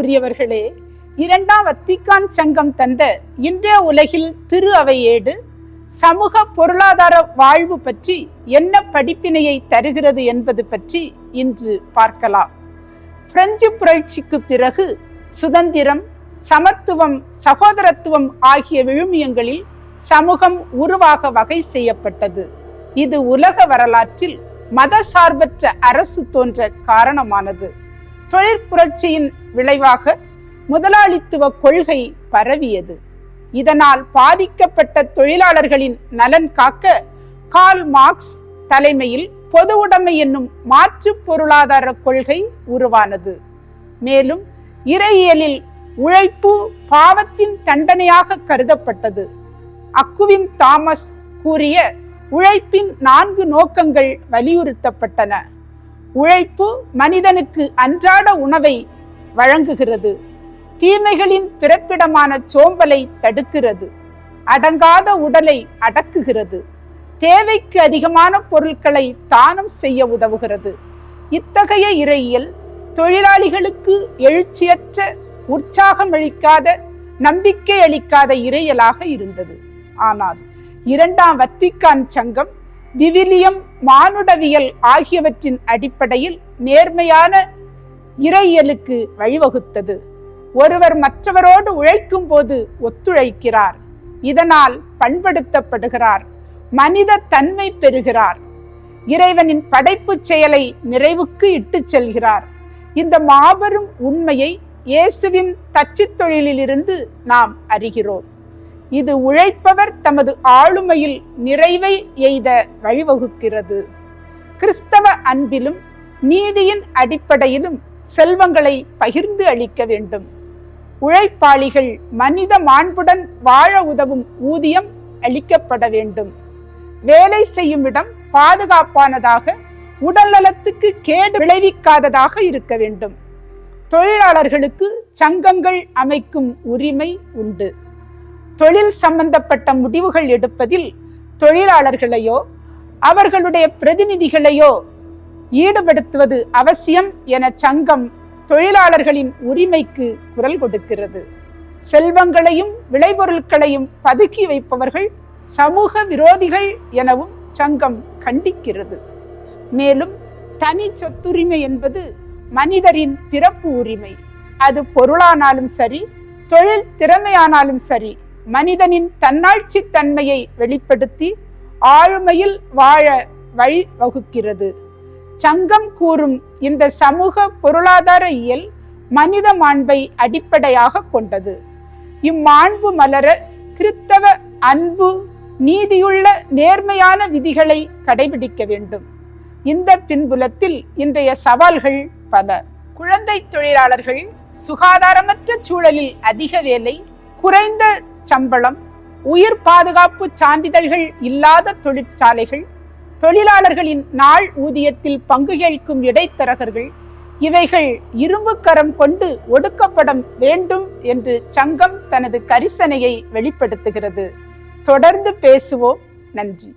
அன்புக்குரியவர்களே இரண்டாம் வத்திக்கான் சங்கம் தந்த இன்றைய உலகில் திரு அவையேடு சமூக பொருளாதார வாழ்வு பற்றி என்ன படிப்பினையை தருகிறது என்பது பற்றி இன்று பார்க்கலாம். பிரெஞ்சு புரட்சிக்கு பிறகு சுதந்திரம் சமத்துவம் சகோதரத்துவம் ஆகிய விழுமியங்களில் சமூகம் உருவாக வகை செய்யப்பட்டது. இது உலக வரலாற்றில் மத சார்பற்ற அரசு தோன்ற காரணமானது. தொழிற்புரட்சியின் விளைவாக முதலாளித்துவ கொள்கை பரவியது. இதனால் பாதிக்கப்பட்ட தொழிலாளர்களின் நலன் காக்க கால் மார்க்ஸ் தலைமையில் பொது உடைமை என்னும் மாற்று பொருளாதார கொள்கை உருவானது. மேலும் இறையியலில் உழைப்பு பாவத்தின் தண்டனையாக கருதப்பட்டது. அக்குவின் தாமஸ் கூறிய உழைப்பின் நான்கு நோக்கங்கள் வலியுறுத்தப்பட்டன. உழைப்பு மனிதனுக்கு அன்றாட உணவை வழங்குகிறது. தீமைகளின் பிறப்பிடமான சோம்பலை தடுக்கிறது. அடங்காத உடலை அடக்குகிறது. தேவைக்கு அதிகமான பொருட்களை தானம் செய்ய உதவுகிறது. இத்தகைய இறையியல் தொழிலாளிகளுக்கு எழுச்சியற்ற உற்சாகம் அளிக்காத நம்பிக்கை அளிக்காத இறையலாக இருந்தது. ஆனால் இரண்டாம் வத்திக்கான் சங்கம் விவிலியம் மானுடவியல் ஆகியவற்றின் அடிப்படையில் நேர்மையான இறையியலுக்கு வழிவகுத்தது. ஒருவர் மற்றவரோடு உழைக்கும் போது ஒத்துழைக்கிறார். இதனால் பண்படுத்தப்படுகிறார். மனித தன்மை பெறுகிறார். இறைவனின் படைப்பு செயலை நிறைவுக்கு இட்டுச் செல்கிறார். இந்த மாபெரும் உண்மையை இயேசுவின் தச்சு தொழிலிலிருந்து நாம் அறிகிறோம். இது உழைப்பவர் தமது ஆளுமையில் நிறைவை எய்த வழிவகுக்கிறது. கிறிஸ்தவ அன்பிலும் நீதியின் அடிப்படையிலும் செல்வங்களை பகிர்ந்து அளிக்க வேண்டும். உழைப்பாளிகள் மனித மாண்புடன் வாழ உதவும் ஊதியம் அளிக்கப்பட வேண்டும். வேலை செய்யும் இடம் பாதுகாப்பானதாக உடல் நலத்துக்கு கேடு விளைவிக்காததாக இருக்க வேண்டும். தொழிலாளர்களுக்கு சங்கங்கள் அமைக்கும் உரிமை உண்டு. தொழில் சம்பந்தப்பட்ட முடிவுகள் எடுப்பதில் தொழிலாளர்களையோ அவர்களுடைய பிரதிநிதிகளையோ ஈடுபடுத்துவது அவசியம் என சங்கம் தொழிலாளர்களின் உரிமைக்கு குரல் கொடுக்கிறது. செல்வங்களையும் விளைபொருட்களையும் பதுக்கி வைப்பவர்கள் சமூக விரோதிகள் எனவும் சங்கம் கண்டிக்கிறது. மேலும் தனி சொத்துரிமை என்பது மனிதரின் பிறப்பு உரிமை. அது பொருளானாலும் சரி தொழில் திறமையானாலும் சரி மனிதனின் தன்னாட்சி தன்மையை வெளிப்படுத்தி ஆளுமையில் வாழ வழி வகுக்கிறது. சங்கம் கூறும் இந்த சமூக பொருளாதார இயல் மனித மாண்பை அடிப்படையாக கொண்டது. இம்மாண்பு மலர கிறித்தவ அன்பு நீதியுள்ள நேர்மையான விதிகளை கடைபிடிக்க வேண்டும். இந்த பின்புலத்தில் இன்றைய சவால்கள் பல. குழந்தை தொழிலாளர்கள் சுகாதாரமற்ற சூழலில் அதிக வேலை குறைந்த சம்பளம் உயிர் பாதுகாப்பு சான்றிதழ்கள் இல்லாத தொழிற்சாலைகள் தொழிலாளர்களின் நாள் ஊதியத்தில் பங்கு கேட்கும் இடைத்தரகர்கள் இவைகள் இரும்பு கரம் கொண்டு ஒடுக்கப்பட வேண்டும் என்று சங்கம் தனது கரிசனையை வெளிப்படுத்துகிறது. தொடர்ந்து பேசுவோம். நன்றி.